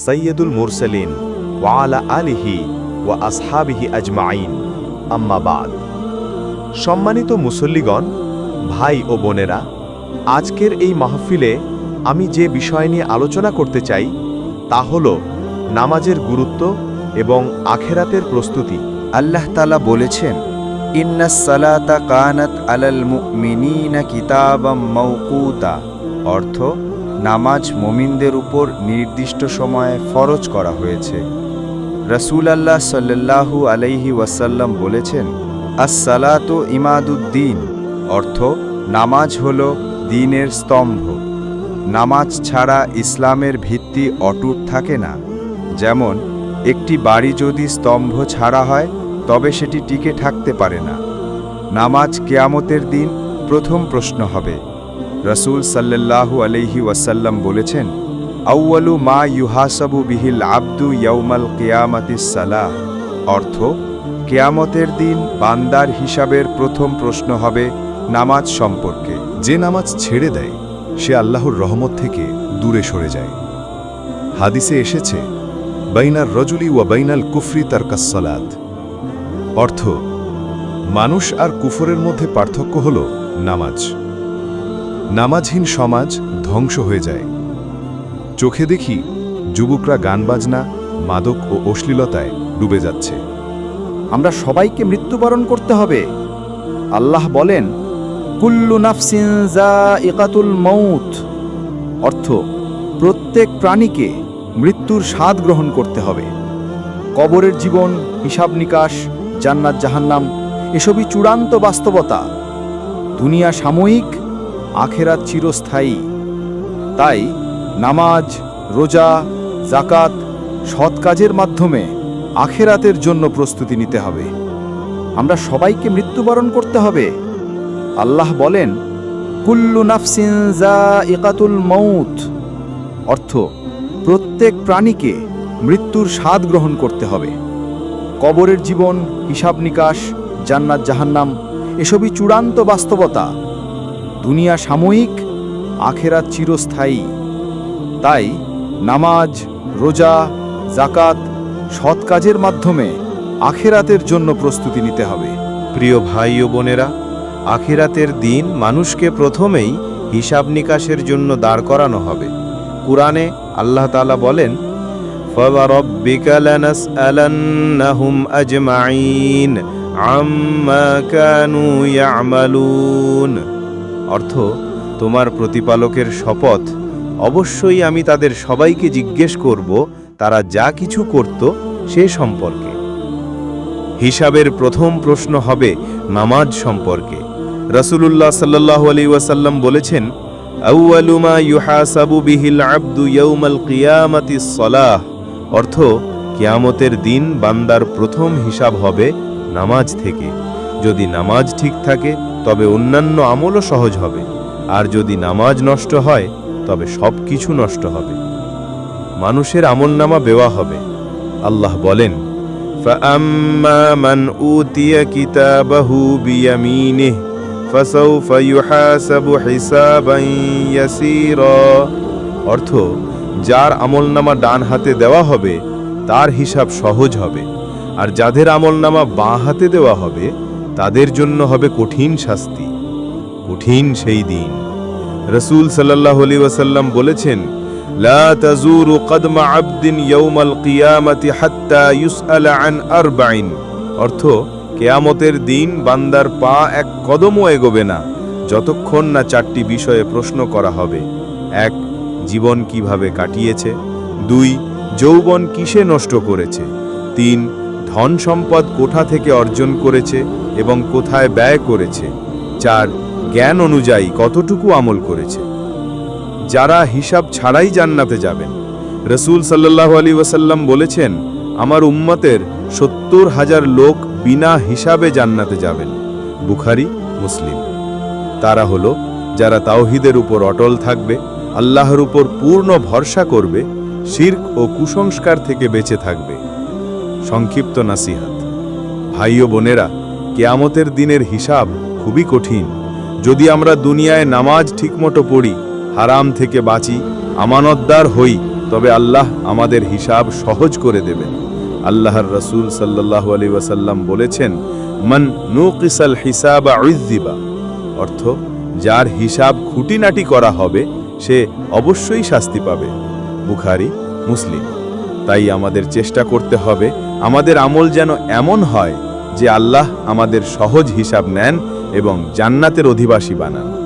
সৈয়দুল মুরসালিন ওয়ালা আলিহি ওয়া আসহাবিহি আজমাইন আম্মাবাদ সম্মানিত মুসল্লিগণ, ভাই ও বোনেরা, আজকের এই মাহফিলে আমি যে বিষয় নিয়ে আলোচনা করতে চাই, তা হল নামাজের গুরুত্ব এবং আখেরাতের প্রস্তুতি। আল্লাহ তালা বলেছেন ইন্নাস সালাতা কানাত আলাল মুমিনিনা কিতাবাম মৌকুতা অর্থ নামাজ মুমিনদের উপর নির্দিষ্ট সময়ে ফরজ করা হয়েছে। রসুল আল্লাহ সাল্লাল্লাহু আলাইহি ওয়াসাল্লাম বলেছেন, আসসালাতু ইমাদুদ্দিন অর্থ নামাজ হল দিনের স্তম্ভ। নামাজ ছাড়া ইসলামের ভিত্তি অটুট থাকে না। যেমন, একটি বাড়ি যদি স্তম্ভ ছাড়া হয়, তবে সেটি টিকে থাকতে পারে না। নামাজ কেয়ামতের দিন প্রথম প্রশ্ন হবে। রসুল সাল্লাল্লাহু আলাইহি ওয়াসাল্লাম বলেছেন আউয়ালু মা ইউহাসাবু বিহিল আব্দু ইয়াউমাল কেয়ামাতিস সালাহ। অর্থ, কেয়ামতের দিন বান্দার হিসাবের প্রথম প্রশ্ন হবে নামাজ সম্পর্কে। যে নামাজ ছেড়ে দেয়, সে আল্লাহর রহমত থেকে দূরে সরে যায়। হাদিসে এসেছে, বাইনার রজুলি ওয়া বাইনাল কুফরি তার কাসলাত অর্থ, মানুষ আর কুফরের মধ্যে পার্থক্য হল নামাজ। নামাজহীন সমাজ ধ্বংস হয়ে যায়। চোখে দেখি যুবকরা গান বাজনা মাদক ও অশ্লীলতায় ডুবে যাচ্ছে। আমরা সবাইকে মৃত্যুবরণ করতে হবে। আল্লাহ বলেন, কুল্লু নাফসিন ইকাতুল মৌত অর্থ, প্রত্যেক প্রাণীকে মৃত্যুর স্বাদ গ্রহণ করতে হবে। কবরের জীবন, হিসাব নিকাশ, জান্নাত জাহান্নাম, এসবই চূড়ান্ত বাস্তবতা। দুনিয়া সাময়িক আখেরাত চিরস্থায়ী। তাই নামাজ, রোজা জাকাত সৎ কাজের মাধ্যমে আখেরাতের জন্য প্রস্তুতি নিতে হবে। আমরা সবাইকে মৃত্যুবরণ করতে হবে। আল্লাহ বলেন, কুল্লু নাফসিন ইকাতুল মৌত অর্থ, প্রত্যেক প্রাণীকে মৃত্যুর স্বাদ গ্রহণ করতে হবে। কবরের জীবন, হিসাব নিকাশ, জান্নাত, জাহান্নাম, এসবই চূড়ান্ত বাস্তবতা দুনিয়া সাময়িক আখেরা চিরস্থায়ী। তাই নামাজ, রোজা জাকাত সৎ কাজের মাধ্যমে আখেরাতের জন্য প্রস্তুতি নিতে হবে। প্রিয় ভাই ও বোনেরা, আখেরাতের দিন মানুষকে প্রথমেই হিসাব নিকাশের জন্য দাঁড় করানো হবে। কুরআনে আল্লাহ তালা বলেন আজমাইন আম্মা কানু ইয়ামালুন। অর্থ, তোমার প্রতিপালকের শপথ, অবশ্যই আমি তাদের সবাইকে জিজ্ঞেস করব, তারা যা কিছু করত সে সম্পর্কে। হিসাবের প্রথম প্রশ্ন হবে নামাজ সম্পর্কে। রসুলুল্লাহ সাল্লাহ আলী ওয়াসাল্লাম বলেছেন আউয়ালুমা ইউহাসাবু বিহিল আব্দু ইয়াউমাল কিয়ামাতি সলাহ। অর্থ, কিয়ামতের দিন বান্দার প্রথম হিসাব হবে নামাজ থেকে। যদি নামাজ ঠিক থাকে তবে অন্যান্য আমলও সহজ হবে আর যদি নামাজ নষ্ট হয় তবে সব কিছু নষ্ট হবে মানুষের আমলনামা বেওয়া হবে আল্লাহ বলেন فأما من أوتي كتابه بيمينه فسوف يحاسب حسابا يسيرا অর্থ যার আমলনামা ডান হাতে দেওয়া হবে তার হিসাব সহজ হবে আর যাদের আমলনামা বাঁ হাতে দেওয়া হবে তাদের জন্য হবে কঠিন শাস্তি। কঠিন সেই দিন। রসুল সাল্লাহ আলী ওয়াসাল্লাম বলেছেন, লা তাজুরু কদমা আবদিন ইয়াউমাল কিয়ামাতি হাত্তা ইউসআল আন আরবাইন। অর্থ, কেয়ামতের দিন বান্দার পা এক কদমও এগোবে না, যতক্ষণ না চারটি বিষয়ে প্রশ্ন করা হবে। এক, জীবন কীভাবে কাটিয়েছে? দুই, যৌবন কিসে নষ্ট করেছে? তিন, ধন সম্পদ কোঠা থেকে অর্জন করেছে? এবং কোথায় ব্যয় করেছে চার জ্ঞান অনুযায়ী কতটুকু আমল করেছে। যারা হিসাব ছাড়াই জান্নাতে যাবেন, রসুল সাল্লাহ আলী ওয়াসাল্লাম বলেছেন, আমার উম্মতের সত্তর হাজার লোক বিনা হিসাবে জান্নাতে যাবেন। বুখারি, মুসলিম। তারা হলো, যারা তাওহিদের উপর অটল থাকবে, আল্লাহর উপর পূর্ণ ভরসা করবে, শির্ক ও কুসংস্কার থেকে বেঁচে থাকবে। সংক্ষিপ্ত নাসিহাত। ভাই ও বোনেরা কেয়ামতের দিনের হিসাব খুবই কঠিন। যদি আমরা দুনিয়ায় নামাজ ঠিকমতো পড়ি, হারাম থেকে বাঁচি, আমানতদার হই, তবে আল্লাহ আমাদের হিসাব সহজ করে দেবেন। আল্লাহর রসুল সাল্লাল্লাহু আলাইহি ওয়াসাল্লাম বলেছেন, মান নুকিসাল হিসাবা উযযিবা অর্থ, যার হিসাব খুঁটিনাটি করা হবে, সে অবশ্যই শাস্তি পাবে। বুখারি, মুসলিম। তাই আমাদের চেষ্টা করতে হবে, আমাদের আমল যেন এমন হয় যে আল্লাহ আমাদের সহজ হিসাব নেন এবং জান্নাতের অধিবাসী বানান।